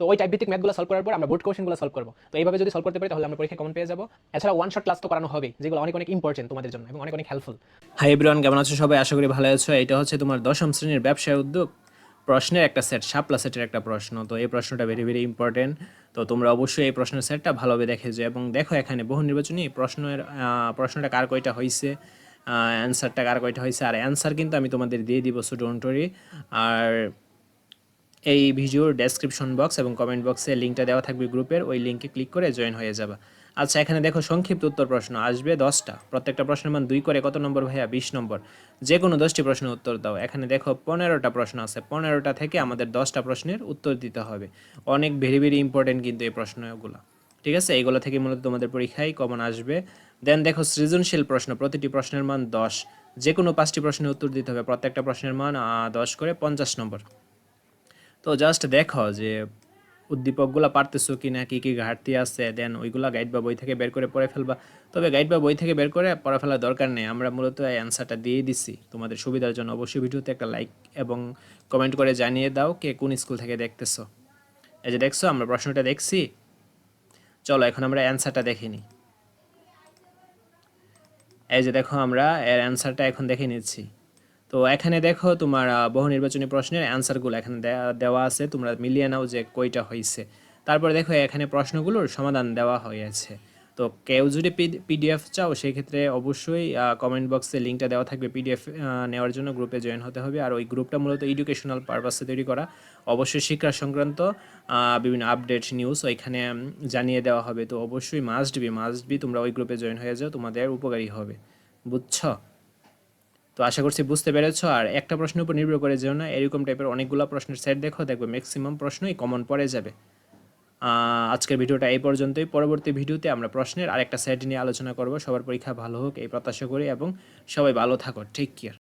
তো ওই টাইপ ভিত্তিক ম্যাথগুলো সলভ করার পর আমরা বোর্ড কোশ্চেনগুলো সলভ করব। তো এইভাবে যদি সলভ করতে পারি, তাহলে আমরা পরীক্ষা কমন পেয়ে যাব। এছাড়া ওয়ান শট ক্লাস তো করানো হবে যেগুলো অনেক অনেক ইম্পর্টেন্ট তোমাদের জন্য এবং অনেক অনেক হেল্পফুল হাই এভরিওয়ান কেমন আছো সবাই? আশা করি ভালো আছো। এটা হচ্ছে তোমার দশম শ্রেণির ব্যবসায় উদ্যোগ। প্রশ্নের একটা সেট শাপলা সেটের একটা প্রশ্ন। তো এই প্রশ্নটা ভেরি ভেরি ইম্পর্টেন্ট তো তোমরা অবশ্যই এই প্রশ্নের সেটটা ভালোভাবে দেখে যাও এবং দেখো এখানে বহু নির্বাচনী প্রশ্নের প্রশ্নটা কার কয়টা হয়েছে অ্যান্সারটা কার কয়টা হয়েছে আর অ্যান্সার কিন্তু আমি তোমাদের দিয়ে দিব সো ডোন্ট আর এই ভিডিওর ডেসক্রিপশন বক্স এবং কমেন্ট বক্সে লিঙ্কটা দেওয়া থাকবে গ্রুপের, ওই লিঙ্কে ক্লিক করে জয়েন হয়ে যাবে। আচ্ছা এখানে দেখো সংক্ষিপ্ত উত্তর প্রশ্ন, আসবে দশটা। প্রত্যেকটা প্রশ্নের মান দুই করে কত নম্বর ভাইয়া? বিশ নম্বর। যে কোনো দশটি প্রশ্নের উত্তর দাও। এখানে দেখো পনেরোটা প্রশ্ন আছে। পনেরোটা থেকে আমাদের দশটা প্রশ্নের উত্তর দিতে হবে। অনেক ভেরি ভেরি ইম্পর্টেন্ট কিন্তু এই প্রশ্নগুলো। ঠিক আছে? এইগুলো থেকে মূলত তোমাদের পরীক্ষায় কমন আসবে। দেন দেখো সৃজনশীল প্রশ্ন, প্রতিটি প্রশ্নের মান দশ। যে কোনো পাঁচটি প্রশ্নের উত্তর দিতে হবে। প্রত্যেকটা প্রশ্নের মান দশ করে পঞ্চাশ নম্বর। তো জাস্ট দেখো যে উদ্দীপকগুলো পারতেছো কি না কী কী ঘাটতি আছে দেন ওইগুলা গাইড বা বই থেকে বের করে পড়ে ফেলবা। তবে গাইড বা বই থেকে বের করে পড়ে ফেলার দরকার নেই, আমরা মূলত এই অ্যান্সারটা দিয়ে দিচ্ছি তোমাদের সুবিধার জন্য অবশ্যই ভিডিওতে একটা লাইক এবং কমেন্ট করে জানিয়ে দাও কে কোন স্কুল থেকে দেখতেছো। এই যে দেখছ, আমরা প্রশ্নটা দেখছি। চলো এখন আমরা অ্যান্সারটা নিই। এই যে দেখো, আমরা এর অ্যান্সারটা এখন দেখে নিচ্ছি। তো এখানে দেখো তোমার বহু নির্বাচনী প্রশ্নের অ্যান্সারগুলো এখানে দেওয়া আছে। তোমরা মিলিয়ে নাও যে কয়টা হয়েছে তারপরে দেখো এখানে প্রশ্নগুলোর সমাধান দেওয়া হয়েছে। তো কেউ যদি পিডিএফ চাও সেই ক্ষেত্রে অবশ্যই কমেন্ট বক্সে লিঙ্কটা দেওয়া থাকবে। পিডিএফ নেওয়ার জন্য গ্রুপে জয়েন হতে হবে। আর ওই গ্রুপটা মূলত এডুকেশনাল পারপাসে তৈরি করা। অবশ্যই শিক্ষা সংক্রান্ত বিভিন্ন আপডেট নিউজ ওইখানে জানিয়ে দেওয়া হবে। তো অবশ্যই মাস্ট বি মাস্ট বি তোমরা ওই গ্রুপে জয়েন হয়ে যাও। তোমাদের উপকারী হবে। বুঝছ? তো আশা করছি বুঝতে পেরেছ। আর একটা প্রশ্নের উপর নির্ভর করে যেও না, এরকম টাইপের অনেকগুলো প্রশ্নের সেট দেখো, দেখবে ম্যাক্সিমাম প্রশ্নই কমন পড়ে যাবে। আজকের ভিডিওটা এই পর্যন্তই। পরবর্তী ভিডিওতে আমরা প্রশ্নের আরেকটা সেট নিয়ে আলোচনা করব। সবার পরীক্ষা ভালো হোক, এই প্রত্যাশা করি এবং সবাই ভালো থাকো। ঠিক কেয়ার